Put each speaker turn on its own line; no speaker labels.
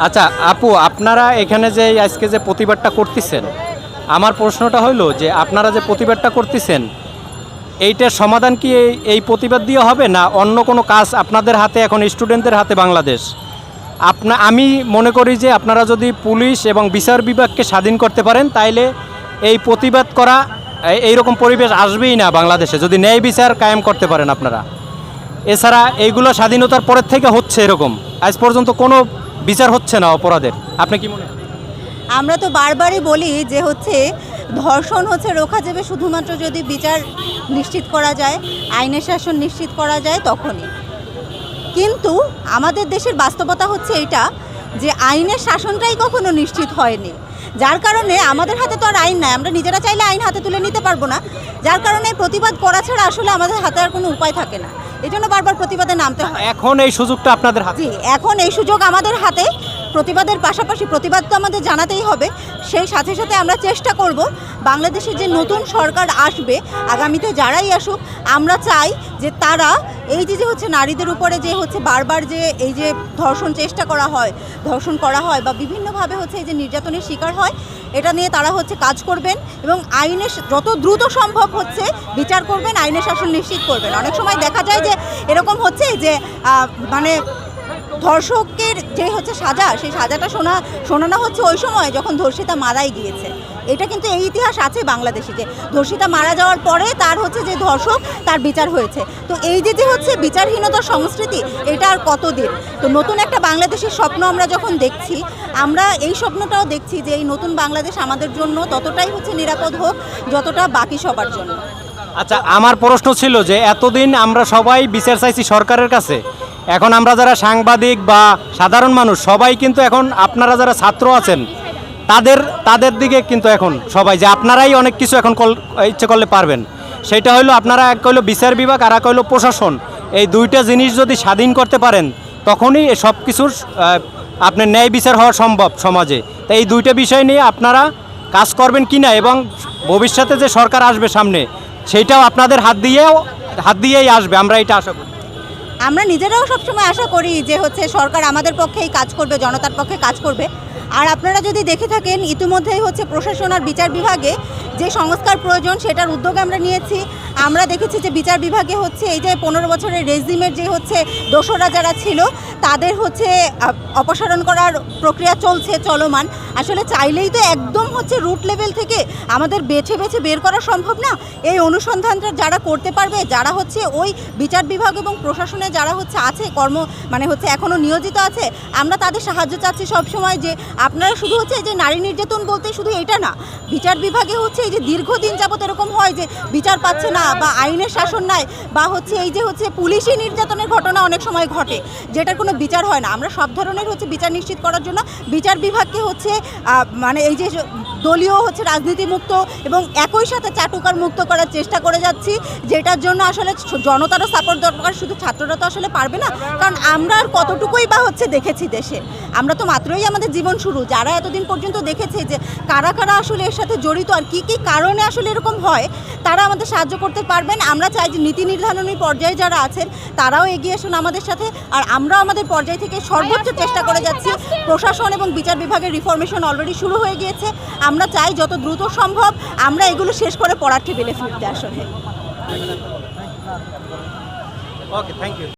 আচ্ছা আপু, আপনারা এখানে যে আজকে যে প্রতিবাদটা করতেছেন, আমার প্রশ্নটা হলো যে আপনারা যে প্রতিবাদটা করতেছেন, এইটার সমাধান কি এই- এই প্রতিবাদ দিয়ে হবে না অন্য কোনো কাজ আপনাদের হাতে, এখন স্টুডেন্টদের হাতে বাংলাদেশ? আপনা আমি মনে করি যে আপনারা যদি পুলিশ এবং বিচার বিভাগকে স্বাধীন করতে পারেন, তাইলে এই প্রতিবাদ করা এই- এইরকম পরিবেশ আসবেই না বাংলাদেশে, যদি ন্যায় বিচার কায়েম করতে পারেন আপনারা। এছাড়া এইগুলো স্বাধীনতার পরের থেকে হচ্ছে এরকম। আজ পর্যন্ত কোনো বিচার হচ্ছে না অপরাধের। আপনি কি মনে?
আমরা তো বারবারই বলি যে হচ্ছে ধর্ষণ হচ্ছে রোখা যাবে শুধুমাত্র যদি বিচার নিশ্চিত করা যায়, আইনের শাসন নিশ্চিত করা যায় তখনই। কিন্তু আমাদের দেশের বাস্তবতা হচ্ছে এটা যে আইনের শাসনটাই কখনো নিশ্চিত হয়নি। যার কারণে আমাদের হাতে তো আর আইন নাই আমরা নিজেরা চাইলে আইন হাতে তুলে নিতে পারব না। যার কারণে প্রতিবাদ করা ছাড়া আসলে আমাদের হাতে আর কোনো উপায় থাকে না। এই জন্য বারবার প্রতিবাদে নামতে হয়।
এখন এই সুযোগটা আপনাদের হাতে?
জি এখন এই সুযোগ আমাদের হাতে। প্রতিবাদের পাশাপাশি প্রতিবাদ তো আমাদের জানাতেই হবে। সেই সাথে সাথে আমরা চেষ্টা করব বাংলাদেশের যে নতুন সরকার আসবে আগামীতে যারাই আসুক আমরা চাই যে তারা এই যে যে হচ্ছে নারীদের উপরে যে হচ্ছে বারবার যে এই যে ধর্ষণ চেষ্টা করা হয়, ধর্ষণ করা হয় বা বিভিন্নভাবে হচ্ছে এই যে নির্যাতনের শিকার হয়, এটা নিয়ে তারা হচ্ছে কাজ করবেন এবং আইনে যত দ্রুত সম্ভব হচ্ছে বিচার করবেন, আইনের শাসন নিশ্চিত করবেন। অনেক সময় দেখা যায় যে এরকম হচ্ছে যে মানে ধর্ষকের যে হচ্ছে সাজা, সেই সাজাটা শোনা, শোনানো হচ্ছে ওই সময় যখন ধর্ষিতা মারাই গিয়েছে। এটা কিন্তু এই ইতিহাস আছে বাংলাদেশে যে ধর্ষিতা মারা যাওয়ার পরে তার হচ্ছে যে ধর্ষক, তার বিচার হয়েছে। তো এই যে যে হচ্ছে বিচারহীনতার সংস্কৃতি, এটা আর কতদিন? তো নতুন একটা বাংলাদেশের স্বপ্ন আমরা যখন দেখছি, আমরা এই স্বপ্নটাও দেখছি যে এই নতুন বাংলাদেশ আমাদের জন্য ততটাই হচ্ছে নিরাপদ হোক, যতটা বাকি সবার জন্য।
আচ্ছা আমার প্রশ্ন ছিল যে এতদিন আমরা সবাই বিচার চাইছি সরকারের কাছে এখন আমরা যারা সাংবাদিক বা সাধারণ মানুষ, সবাই কিন্তু এখন আপনারা যারা ছাত্র আছেন, তাদের তাদের দিকে কিন্তু এখন সবাই, যে আপনারাই অনেক কিছু এখন ইচ্ছে করলে পারবেন। সেটা হলো আপনারা এক হলো বিচার বিভাগ, আর এক হলো প্রশাসন। এই দুইটা জিনিস যদি স্বাধীন করতে পারেন, তখনই সব কিছুর আপনার ন্যায় বিচার হওয়া সম্ভব সমাজে। তো এই দুইটা বিষয় নিয়ে আপনারা কাজ করবেন কিনা এবং ভবিষ্যতে যে সরকার আসবে সামনে সেইটাও আপনাদের হাত দিয়েও, হাত দিয়েই আসবে, আমরা এটা আশা করি।
আমরা নিজেরাও সবসময় আশা করি যে হচ্ছে সরকার আমাদের পক্ষেই কাজ করবে, জনতার পক্ষে কাজ করবে। আর আপনারা যদি দেখে থাকেন, ইতিমধ্যেই হচ্ছে প্রশাসন আর বিচার বিভাগে যে সংস্কার প্রয়োজন সেটার উদ্যোগ আমরা নিয়েছি। আমরা দেখেছি যে বিচার বিভাগে হচ্ছে এই যে পনেরো বছরের রেজিমের যে হচ্ছে দোসরা যারা ছিল, তাদের হচ্ছে অপসারণ করার প্রক্রিয়া চলছে, চলমান। আসলে চাইলেই তো একদম হচ্ছে রুট লেভেল থেকে আমাদের বেছে বেছে বের করা সম্ভব না। এই অনুসন্ধানটা যারা করতে পারবে, যারা হচ্ছে ওই বিচার বিভাগ এবং প্রশাসনে যারা হচ্ছে আছে, কর্ম মানে হচ্ছে এখনও নিয়োজিত আছে, আমরা তাদের সাহায্য চাচ্ছি সবসময় যে আপনারা শুধু হচ্ছে যে নারী নির্যাতন বলতে শুধু এটা না, বিচার বিভাগে হচ্ছে এই যে দীর্ঘদিন যাবত এরকম হয় যে বিচার পাচ্ছে না বা আইনের শাসন নাই বা হচ্ছে এই যে হচ্ছে পুলিশি নির্যাতনের ঘটনা অনেক সময় ঘটে, যেটার কোনো বিচার হয় না। আমরা সব ধরনের হচ্ছে বিচার নিশ্চিত করার জন্য বিচার বিভাগকে হচ্ছে মানে এই যে দলীয় হচ্ছে রাজনীতি মুক্ত এবং একই সাথে চাটুকার মুক্ত করার চেষ্টা করে যাচ্ছি, যেটার জন্য আসলে জনতারও সাপোর্ট দরকার, শুধু ছাত্ররা তো আসলে পারবে না, কারণ আমরা আর কতটুকুই বা হচ্ছে দেখেছি দেশে। আমরা তো মাত্রই আমাদের জীবন শুরু, যারা এতদিন পর্যন্ত দেখেছে যে কারা কারা আসলে এর সাথে জড়িত আর কি কি কারণে আসলে এরকম হয়, তারা আমাদের সাহায্য করতে পারবেন। আমরা চাই যে নীতি নির্ধারণী পর্যায়ে যারা আছেন, তারাও এগিয়ে আসুন আমাদের সাথে, আর আমরাও আমাদের পর্যায় থেকে সর্বোচ্চ চেষ্টা করে যাচ্ছি। প্রশাসন এবং বিচার বিভাগের রিফরমেশন অলরেডি শুরু হয়ে গিয়েছে আমরা চাই যত দ্রুত সম্ভব আমরা এগুলো শেষ করে পড়ার টেবিলে ফিরতে আসলে।
Okay thank you